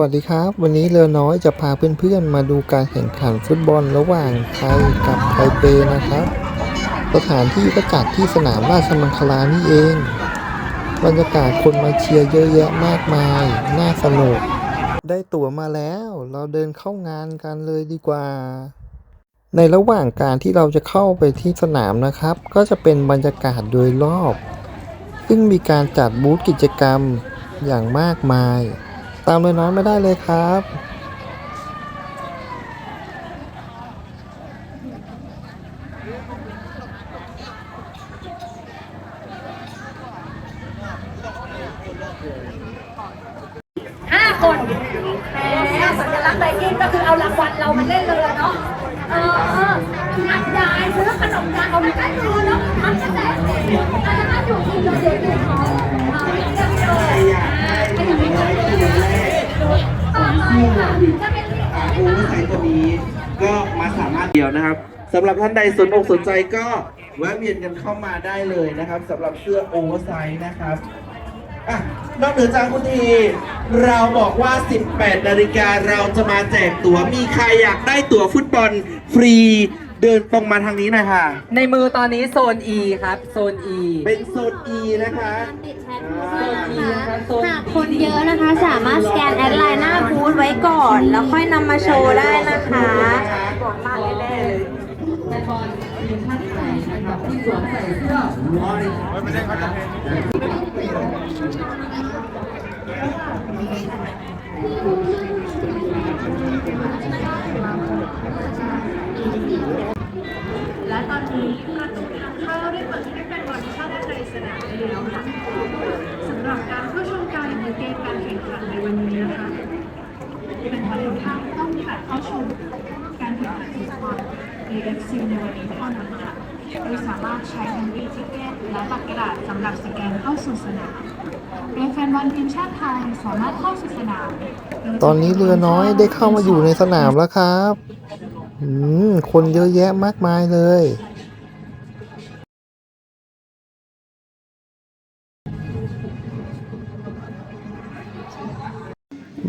วัสดีครับ วันนี้เรือน้อยจะพาเพื่อนๆ มาดูการแข่งขันฟุตบอลระหว่างไทยกับไทเปนะครับ สถานที่ก็จัดที่สนามราชมังคลานี่เอง บรรยากาศคนมาเชียร์เยอะแยะมากมาย น่าสนุก ได้ตั๋วมาแล้ว เราเดินเข้างานกันเลยดีกว่า ในระหว่างการที่เราจะเข้าไปที่สนามนะครับ ก็จะเป็นบรรยากาศโดยรอบ ซึ่งมีการจัดบูธกิจกรรมอย่างมากมาย ตามเลยน้อยไม่ได้เลยครับ ห้าคนแหมสัญลักษณ์ไบกิ้งก็คือเอารางวัลเรามาเล่นเลยเนาะ เออเอออัดยายซื้อขนมยายเอามาใกล้ตัวเนาะทำกันแต่เด็กอันนั้นอยู่ที่โรงเรียนเลยเนาะเอาไปเยี่ยมเลยอ่าให้ทำให้ได้ต่อไป ค่ะจะเป็นเรื่ออ่าโอเวอร์ไซส์ตัวนี้ ก็มาสามารถเดียวนะครับสำหรับท่านใดสนอกสนใจก็แวะเวียนกันเข้ามาได้เลยนะครับสำหรับเสื้อโอเวอร์ไซส์นะครับอะนอกเหนือจากคุณทีเราบอกว่า 18 นาฬิกาเราจะมาแจกตั๋วมีใครอยากได้ตั๋วฟุตบอลฟรี เดินตรงมาทางนี้หน่อยค่ะ ในมือตอนนี้โซน E ครับ โซน E เป็นโซน E นะคะ ติดแชทด้วยนะคะหากคนเยอะนะคะสามารถสแกนแอดไลน์หน้าบูธไว้ก่อน แล้วค่อยนำมาโชว์ได้นะคะบอกมากแน่ๆเลยแฟนบอลทีมชาติไทยนะครับที่สวมใส่เสื้อและตอนนี้ประตูทางเข้าได้เปิดให้แฟนบอลเข้าด้านในสนามได้แล้วค่ะสำหรับการเข้าชมการในเกมการแข่งขันในวันนี้นะคะเป็นบอลทุกท่านต้องผ่านเข้าชมการแข่งขันฟุตบอล นี้เท่านั้นค่ะโดยสามารถใช้ทั้งวีทิเกตและบัตรกระดาษสำหรับสแกนเข้าสู่สนามโดยแฟนบอลทีมชาติไทยสามารถเข้าสู่สนามตอนนี้เรือน้อยได้เข้ามาอยู่ในสนามแล้วครับอืมคนเยอะแยะมากมายเลย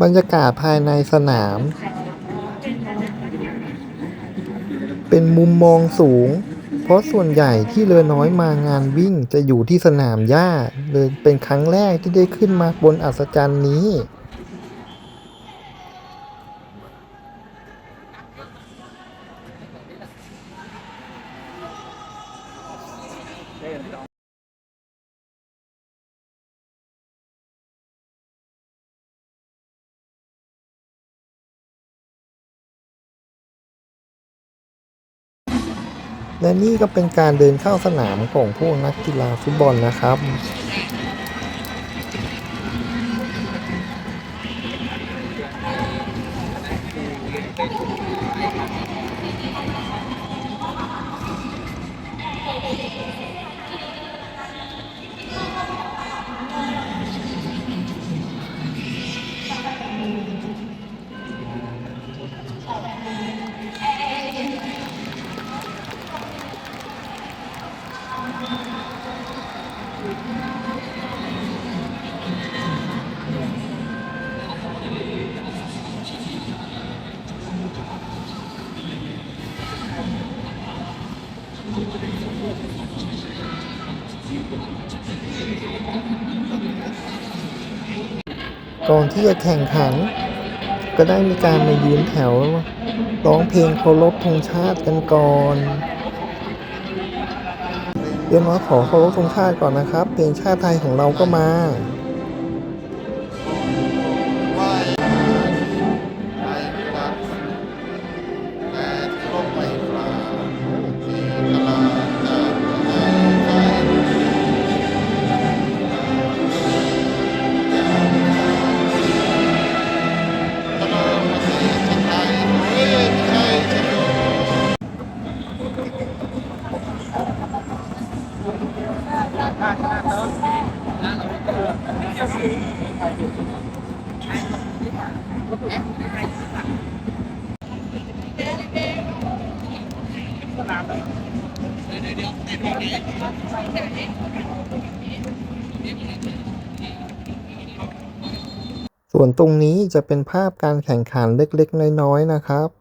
บรรยากาศภายในสนาม เป็นมุมมองสูง เพราะส่วนใหญ่ที่เรือน้อยมางานวิ่งจะอยู่ที่สนามหญ้าเลยเป็นครั้งแรกที่ได้ขึ้นมาบนอัศจรรย์นี้ และนี่ก็เป็นการเดินเข้าสนามของพวกนักกีฬาฟุตบอลนะครับ ก่อนที่จะแข่งขัน ก็ได้มีการมายืนแถวร้องเพลงเคารพธงชาติกันก่อนเดี๋ยวน้อยขอเคารพธงชาติก่อนนะครับ เพลงชาติไทยของเราก็มา ส่วนตรงนี้จะเป็นภาพการแข่งขันเล็กๆ น้อยๆ นะครับ